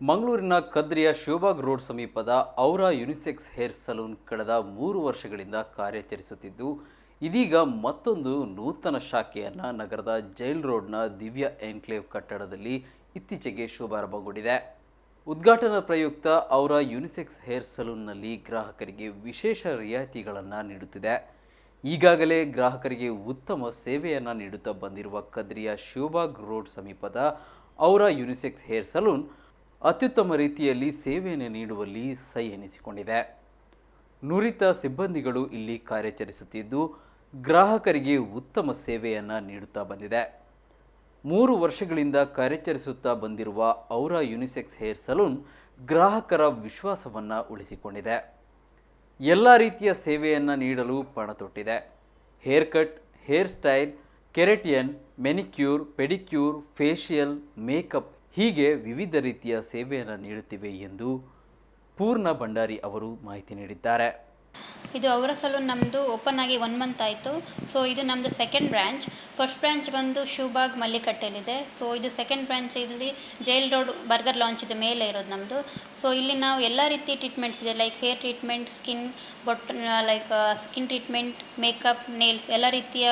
ಮಂಗಳೂರಿನ ಕದ್ರಿಯ ಶಿವಬಾಗ್ ರೋಡ್ ಸಮೀಪದ ಔರಾ ಯುನಿಸೆಕ್ಸ್ ಹೇರ್ ಸಲೂನ್ ಕಳೆದ ಮೂರು ವರ್ಷಗಳಿಂದ ಕಾರ್ಯಾಚರಿಸುತ್ತಿದ್ದು, ಇದೀಗ ಮತ್ತೊಂದು ನೂತನ ಶಾಖೆಯನ್ನು ನಗರದ ಜೈಲ್ ರೋಡ್ನ ದಿವ್ಯ ಎನ್ಕ್ಲೇವ್ ಕಟ್ಟಡದಲ್ಲಿ ಇತ್ತೀಚೆಗೆ ಶುಭಾರಂಭಗೊಂಡಿದೆ. ಉದ್ಘಾಟನಾ ಪ್ರಯುಕ್ತ ಔರಾ ಯುನಿಸೆಕ್ಸ್ ಹೇರ್ ಸಲೂನ್ನಲ್ಲಿ ಗ್ರಾಹಕರಿಗೆ ವಿಶೇಷ ರಿಯಾಯಿತಿಗಳನ್ನು ನೀಡುತ್ತಿದೆ. ಈಗಾಗಲೇ ಗ್ರಾಹಕರಿಗೆ ಉತ್ತಮ ಸೇವೆಯನ್ನು ನೀಡುತ್ತಾ ಬಂದಿರುವ ಕದ್ರಿಯ ಶಿವಬಾಗ್ ರೋಡ್ ಸಮೀಪದ ಔರಾ ಯುನಿಸೆಕ್ಸ್ ಹೇರ್ ಸಲೂನ್ ಅತ್ಯುತ್ತಮ ರೀತಿಯಲ್ಲಿ ಸೇವೆಯನ್ನು ನೀಡುವಲ್ಲಿ ಸೈ ಎನಿಸಿಕೊಂಡಿದೆ. ನುರಿತ ಸಿಬ್ಬಂದಿಗಳು ಇಲ್ಲಿ ಕಾರ್ಯಾಚರಿಸುತ್ತಿದ್ದು, ಗ್ರಾಹಕರಿಗೆ ಉತ್ತಮ ಸೇವೆಯನ್ನು ನೀಡುತ್ತಾ ಬಂದಿದೆ. ಮೂರು ವರ್ಷಗಳಿಂದ ಕಾರ್ಯಾಚರಿಸುತ್ತಾ ಬಂದಿರುವ ಔರಾ ಯುನಿಸೆಕ್ಸ್ ಹೇರ್ ಸಲೂನ್ ಗ್ರಾಹಕರ ವಿಶ್ವಾಸವನ್ನು ಉಳಿಸಿಕೊಂಡಿದೆ. ಎಲ್ಲ ರೀತಿಯ ಸೇವೆಯನ್ನು ನೀಡಲು ಪಣತೊಟ್ಟಿದೆ hair cut hair style, keratin, manicure, pedicure facial makeup ಹೀಗೆ ವಿವಿಧ ರೀತಿಯ ಸೇವೆಯನ್ನು ನೀಡುತ್ತಿವೆ ಎಂದು ಪೂರ್ಣ ಭಂಡಾರಿ ಅವರು ಮಾಹಿತಿ ನೀಡಿದ್ದಾರೆ. ಇದು ಅವರ ಸಲೂನ್ ನಮ್ಮದು ಓಪನ್ ಆಗಿ ಒನ್ ಮಂತ್ ಆಯಿತು. ಸೊ ಇದು ನಮ್ಮದು ಸೆಕೆಂಡ್ ಬ್ರ್ಯಾಂಚ್ ಫಸ್ಟ್ ಬ್ರ್ಯಾಂಚ್ ಬಂದು ಶಿವಬಾಗ್ ಮಲ್ಲಿಕಟ್ಟೆಲಿದೆ ಸೊ ಇದು ಸೆಕೆಂಡ್ ಬ್ರ್ಯಾಂಚ್ ಇಲ್ಲಿ ಜೈಲ್ ರೋಡ್ ಬರ್ಗರ್ ಲಾಂಚ್ ಇದೆ, ಮೇಲೆ ಇರೋದು ನಮ್ಮದು ಸೊ ಇಲ್ಲಿ ನಾವು ಎಲ್ಲ ರೀತಿ ಟ್ರೀಟ್ಮೆಂಟ್ಸ್ ಇದೆ like hair treatment skin ಬೊಟ್ like skin treatment makeup nails ಎಲ್ಲ ರೀತಿಯ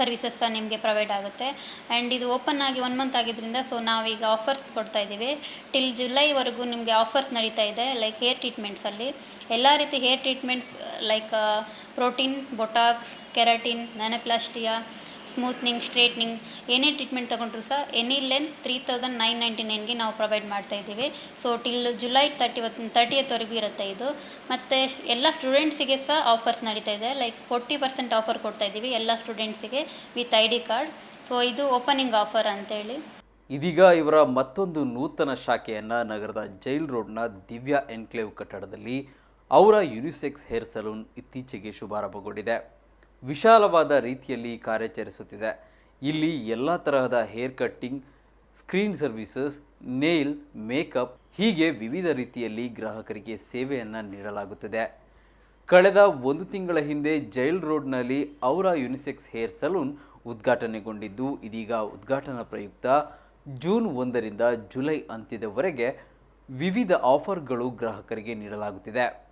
ಸರ್ವಿಸಸ್ ನಿಮಗೆ ಪ್ರೊವೈಡ್ ಆಗುತ್ತೆ. ಆ್ಯಂಡ್ ಇದು ಓಪನ್ ಆಗಿ ಒನ್ ಮಂತ್ ಆಗಿದ್ದರಿಂದ ಸೊ ನಾವೀಗ ಆಫರ್ಸ್ ಕೊಡ್ತಾ ಇದ್ದೀವಿ. ಟಿಲ್ ಜುಲೈವರೆಗೂ ನಿಮಗೆ ಆಫರ್ಸ್ ನಡೀತಾ ಇದೆ ಲೈಕ್ ಹೇರ್ ಟ್ರೀಟ್ಮೆಂಟ್ಸಲ್ಲಿ ಎಲ್ಲ ರೀತಿ hair treatments like protein botox keratin nanoplastia smoothening straightening ಏನೇ ಟ್ರೀಟ್ಮೆಂಟ್ ತೊಗೊಂಡ್ರು ಸಹ any len three thousand nine ninety ನೈನ್ಗೆ ನಾವು ಪ್ರೊವೈಡ್ ಮಾಡ್ತಾ ಇದ್ದೀವಿ. ಸೊ ಟಿಲ್ ಜುಲೈ ತರ್ಟಿ ತರ್ಟಿಯತ್ವರೆಗೂ ಇರುತ್ತೆ ಇದು. ಮತ್ತು ಎಲ್ಲ ಸ್ಟೂಡೆಂಟ್ಸಿಗೆ ಸಹ ಆಫರ್ಸ್ ನಡೀತಾ ಇದೆ. ಲೈಕ್ ಫೋರ್ಟಿ ಪರ್ಸೆಂಟ್ ಆಫರ್ ಕೊಡ್ತಾ ಇದ್ದೀವಿ ಎಲ್ಲ ಸ್ಟೂಡೆಂಟ್ಸಿಗೆ with I D card so ಇದು ಓಪನಿಂಗ್ ಆಫರ್ ಅಂತೇಳಿ. ಇದೀಗ ಇವರ ಮತ್ತೊಂದು ನೂತನ ಶಾಖೆಯನ್ನು ನಗರದ ಜೈಲ್ ರೋಡ್ನ ದಿವ್ಯಾ ಎನ್ಕ್ಲೇವ್ ಕಟ್ಟಡದಲ್ಲಿ ಅವರ ಯುನಿಸೆಕ್ಸ್ ಹೇರ್ ಸಲೂನ್ ಇತ್ತೀಚೆಗೆ ಶುಭಾರಂಭಗೊಂಡಿದೆ. ವಿಶಾಲವಾದ ರೀತಿಯಲ್ಲಿ ಕಾರ್ಯಾಚರಿಸುತ್ತಿದೆ. ಇಲ್ಲಿ ಎಲ್ಲ ತರಹದ hair cutting, skin services, nail, makeup, ಹೀಗೆ ವಿವಿಧ ರೀತಿಯಲ್ಲಿ ಗ್ರಾಹಕರಿಗೆ ಸೇವೆಯನ್ನು ನೀಡಲಾಗುತ್ತದೆ. ಕಳೆದ ಒಂದು ತಿಂಗಳ ಹಿಂದೆ ಜೈಲ್ ರೋಡ್ನಲ್ಲಿ ಅವರ ಯುನಿಸೆಕ್ಸ್ ಹೇರ್ ಸಲೂನ್ ಉದ್ಘಾಟನೆಗೊಂಡಿದ್ದು, ಇದೀಗ ಉದ್ಘಾಟನಾ ಪ್ರಯುಕ್ತ ಜೂನ್ ಒಂದರಿಂದ ಜುಲೈ ಅಂತ್ಯದವರೆಗೆ ವಿವಿಧ ಆಫರ್ಗಳು ಗ್ರಾಹಕರಿಗೆ ನೀಡಲಾಗುತ್ತಿದೆ.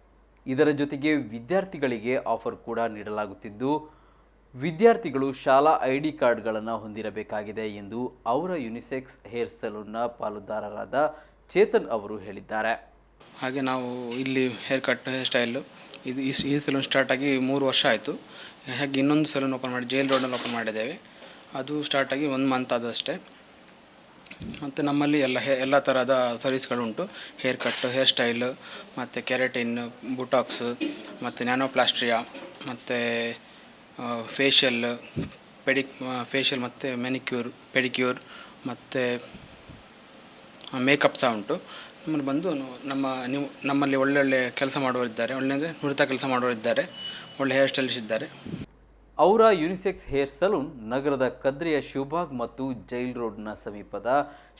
ಇದರ ಜೊತೆಗೆ ವಿದ್ಯಾರ್ಥಿಗಳಿಗೆ ಆಫರ್ ಕೂಡ ನೀಡಲಾಗುತ್ತಿದ್ದು, ವಿದ್ಯಾರ್ಥಿಗಳು ಶಾಲಾ ಐ ಡಿ ಕಾರ್ಡ್ಗಳನ್ನು ಹೊಂದಿರಬೇಕಾಗಿದೆ ಎಂದು ಅವರ ಯುನಿಸೆಕ್ಸ್ ಹೇರ್ ಸಲೂನ್ನ ಪಾಲುದಾರರಾದ ಚೇತನ್ ಅವರು ಹೇಳಿದ್ದಾರೆ. ಹಾಗೆ ನಾವು ಇಲ್ಲಿ ಹೇರ್ ಕಟ್ ಹೇರ್ ಸ್ಟೈಲು ಇದು ಈ ಸಲೂನ್ ಸ್ಟಾರ್ಟ್ ಆಗಿ ಮೂರು ವರ್ಷ ಆಯಿತು. ಹಾಗೆ ಇನ್ನೊಂದು ಸಲೂನ್ ಓಪನ್ ಮಾಡಿ, ಜೈಲ್ ರೋಡಲ್ಲಿ ಓಪನ್ ಮಾಡಿದ್ದೇವೆ. ಅದು ಸ್ಟಾರ್ಟ್ ಆಗಿ ಒಂದು ಮಂತ್ ಆದಷ್ಟೇ. ಮತ್ತು ನಮ್ಮಲ್ಲಿ ಎಲ್ಲ ಹೇ ಎಲ್ಲ ಥರದ ಸರ್ವಿಸ್ಗಳುಂಟು ಹೇರ್ ಕಟ್, ಹೇರ್ ಸ್ಟೈಲ್, ಮತ್ತು ಕೆರೆಟಿನ್, ಬುಟಾಕ್ಸ್, ಮತ್ತು ನ್ಯಾನೋಪ್ಲಾಸ್ಟ್ರಿಯಾ, ಮತ್ತು ಫೇಶಿಯಲ್ ಪೆಡಿ ಫೇಶಿಯಲ್ ಮತ್ತು ಮೆನಿಕ್ಯೂರ್, ಪೆಡಿಕ್ಯೂರ್, ಮತ್ತು ಮೇಕಪ್ ಸಹ ಉಂಟು. ನಮ್ಮಲ್ಲಿ ಬಂದು ನಮ್ಮ ನೀವು ನಮ್ಮಲ್ಲಿ ಒಳ್ಳೊಳ್ಳೆ ಕೆಲಸ ಮಾಡುವವರಿದ್ದಾರೆ ಒಳ್ಳೆ ಅಂದರೆ ನುರಿತ ಕೆಲಸ ಮಾಡುವವರಿದ್ದಾರೆ ಒಳ್ಳೆ ಹೇರ್ ಸ್ಟೈಲಿಸ್ಟ್ ಇದ್ದಾರೆ. ಅವರ ಯುನಿಸೆಕ್ಸ್ ಹೇರ್ ಸಲೂನ್ ನಗರದ ಕದ್ರಿಯ ಶಿವಭಾಗ್ ಮತ್ತು ಜೈಲ್ ರೋಡ್ನ ಸಮೀಪದ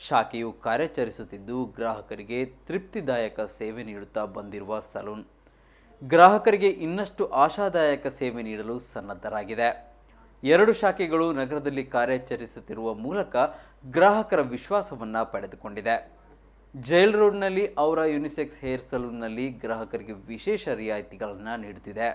ಶಾಖೆಯು ಕಾರ್ಯಾಚರಿಸುತ್ತಿದ್ದು, ಗ್ರಾಹಕರಿಗೆ ತೃಪ್ತಿದಾಯಕ ಸೇವೆ ನೀಡುತ್ತಾ ಬಂದಿರುವ ಸಲೂನ್. ಗ್ರಾಹಕರಿಗೆ ಇನ್ನಷ್ಟು ಆಶಾದಾಯಕ ಸೇವೆ ನೀಡಲು ಸನ್ನದ್ಧರಾಗಿದೆ. ಎರಡು ಶಾಖೆಗಳು ನಗರದಲ್ಲಿ ಕಾರ್ಯಾಚರಿಸುತ್ತಿರುವ ಮೂಲಕ ಗ್ರಾಹಕರ ವಿಶ್ವಾಸವನ್ನು ಪಡೆದುಕೊಂಡಿದೆ. ಜೈಲ್ ರೋಡ್ನಲ್ಲಿ ಅವರ ಯುನಿಸೆಕ್ಸ್ ಹೇರ್ ಸಲೂನ್ನಲ್ಲಿ ಗ್ರಾಹಕರಿಗೆ ವಿಶೇಷ ರಿಯಾಯಿತಿಗಳನ್ನು ನೀಡುತ್ತಿದೆ.